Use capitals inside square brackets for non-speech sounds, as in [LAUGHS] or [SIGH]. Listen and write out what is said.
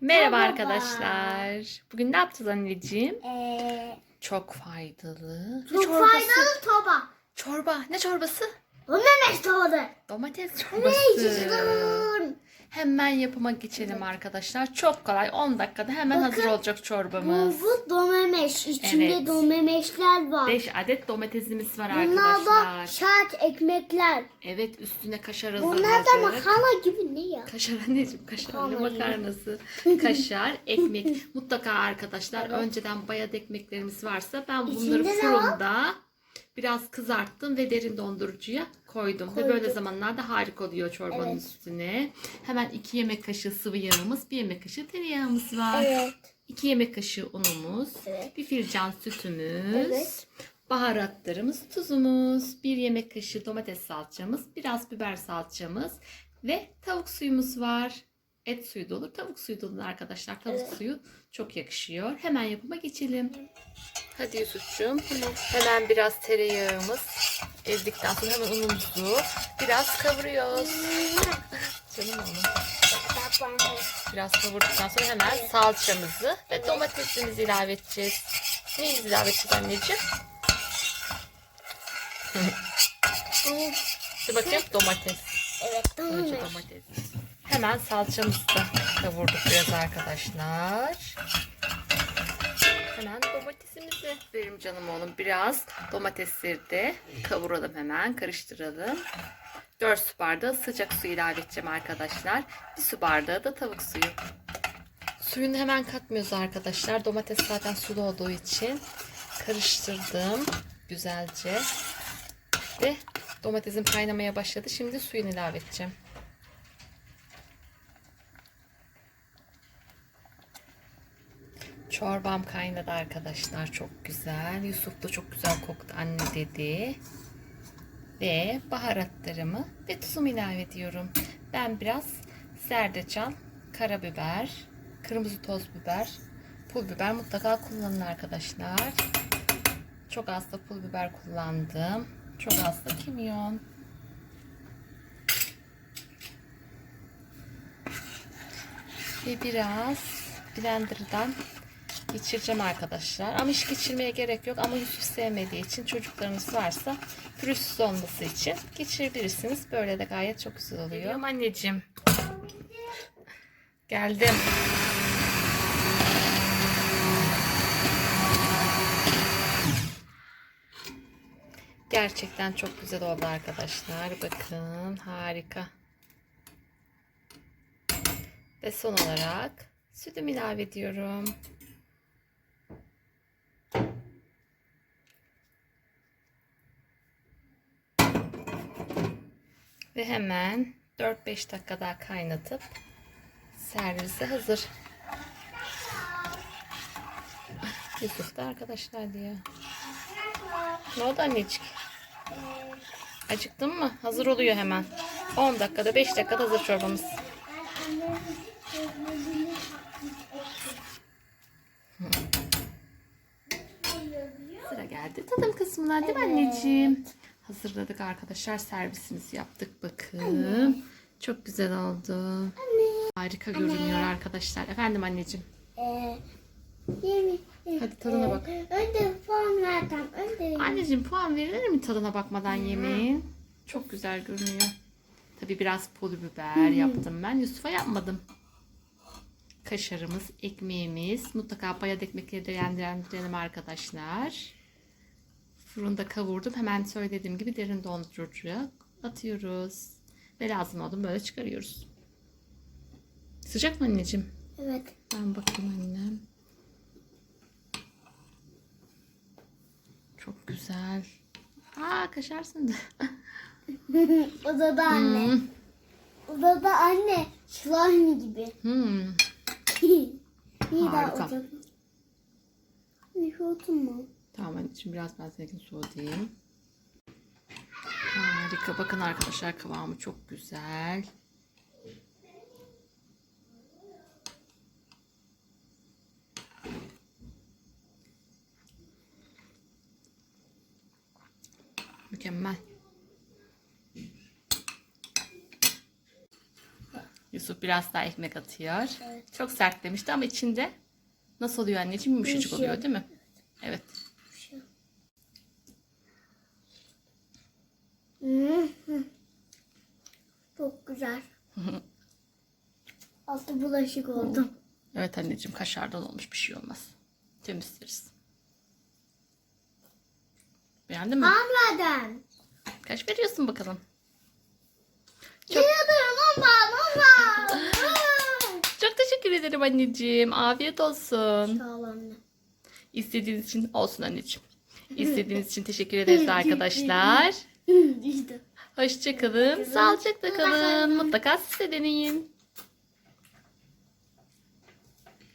Merhaba Merhaba. arkadaşlar. Bugün ne yapacağız anneciğim? Ee, Çok faydalı. Çok çorbası? faydalı torba. Çorba. Ne çorbası? Domates torbası. Domates çorbası. Hemen yapıma geçelim arkadaşlar. Çok kolay. 10 dakikada hemen Bakın, hazır olacak çorbamız. bu domates. İçinde Evet. domatesler var. 5 adet domatesimiz var Bunlar da arkadaşlar. şart ekmekler. Evet üstüne kaşar Bunlar da hazırladık. makarna gibi ne ya? Kaşar anneciğim kaşarlı makarnası. [LAUGHS] Kaşar, ekmek. [LAUGHS] Mutlaka arkadaşlar önceden bayat ekmeklerimiz varsa ben bunları İçinde fırında biraz kızarttım ve derin dondurucuya koydum. Ve böyle zamanlarda harika oluyor çorbanın Evet. üstüne. Hemen 2 yemek kaşığı sıvı yağımız, 1 yemek kaşığı tereyağımız var. Evet. 2 yemek kaşığı unumuz, Evet. 1 fincan sütümüz, Evet. baharatlarımız, tuzumuz, 1 yemek kaşığı domates salçamız, biraz biber salçamız ve tavuk suyumuz var. Et suyu da olur, tavuk suyu da olur arkadaşlar. Tavuk Evet. suyu çok yakışıyor. Hemen yapıma geçelim. Hadi Yusuf'cum. Hemen biraz tereyağımız ezdikten sonra hemen unumuzu biraz kavuruyoruz. [LAUGHS] Canım oğlum. Biraz kavurduktan sonra hemen salçamızı ve domatesimizi ilave edeceğiz. Neyimizi ilave edeceğiz anneciğim? [LAUGHS] Dur bakayım domates. Evet Önce domates. domates. Hemen salçamızı da kavurduk biraz arkadaşlar. Hemen domatesimizi verim canım oğlum. Biraz domatesleri de kavuralım hemen. Karıştıralım. 4 su bardağı sıcak su ilave edeceğim arkadaşlar. 1 su bardağı da tavuk suyu. Suyunu hemen katmıyoruz arkadaşlar. Domates zaten sulu olduğu için karıştırdım güzelce. Ve domatesim kaynamaya başladı. Şimdi suyunu ilave edeceğim. Çorbam kaynadı arkadaşlar. Çok güzel. Yusuf da çok güzel koktu anne dedi. Ve baharatlarımı ve tuzumu ilave ediyorum. Ben biraz zerdeçal, karabiber, kırmızı toz biber, pul biber mutlaka kullanın arkadaşlar. Çok az da pul biber kullandım. Çok az da kimyon. Ve biraz blenderdan geçireceğim arkadaşlar. Ama hiç geçirmeye gerek yok. Ama Yusuf sevmediği için çocuklarınız varsa pürüzsüz olması için geçirebilirsiniz. Böyle de gayet çok güzel oluyor. Geliyorum anneciğim. Geldim. Gerçekten çok güzel oldu arkadaşlar. Bakın harika. Ve son olarak sütümü ilave ediyorum. Ve hemen 4-5 dakika daha kaynatıp servise hazır. Yusuf da arkadaşlar diyor. Ne oldu annecik? Acıktın mı? Hazır oluyor hemen. 10 dakikada 5 dakikada hazır çorbamız. Sıra geldi tadım kısmına değil mi anneciğim? Hazırladık arkadaşlar. Servisimizi yaptık. Bakın. Çok güzel oldu. Harika görünüyor arkadaşlar. Efendim anneciğim. Ee, yemi- Hadi tadına bak. Ee, Önce puan verdim. Önce Anneciğim puan verilir mi tadına bakmadan yemeğin? Çok güzel görünüyor. Tabii biraz pul biber yaptım ben. Yusuf'a yapmadım. Kaşarımız, ekmeğimiz. Mutlaka bayat ekmekleri de yendirelim arkadaşlar. Fırında kavurdum. Hemen söylediğim gibi derin dondurucuya atıyoruz. Ve lazım olduğunu böyle çıkarıyoruz. Sıcak mı anneciğim? Evet. Ben bakayım annem. Çok güzel. Aa kaşarsın [LAUGHS] da. Odada anne. Hmm. Odada anne. Slime gibi. Hmm. [LAUGHS] İyi daha Harika. ocak. Bir şey oturma. Tamam anneciğim biraz ben seninkini soğutayım. Harika. Bakın arkadaşlar kıvamı çok güzel. Mükemmel. Yusuf biraz daha ekmek atıyor. Evet. Çok sert demişti ama içinde nasıl oluyor anneciğim? Yumuşacık oluyor değil mi? Evet. Hı hı. [LAUGHS] Çok güzel. [LAUGHS] Altı bulaşık oldu. Evet anneciğim kaşardan olmuş bir şey olmaz. Temizleriz. Beğendin mi? Anladım. Kaç veriyorsun bakalım? Çok... [LAUGHS] Çok teşekkür ederim anneciğim. Afiyet olsun. Sağ ol anne. İstediğiniz için olsun anneciğim. İstediğiniz için teşekkür ederiz arkadaşlar. [LAUGHS] işte. Hoşçakalın. Sağlıcakla kalın. Mutlaka siz de deneyin.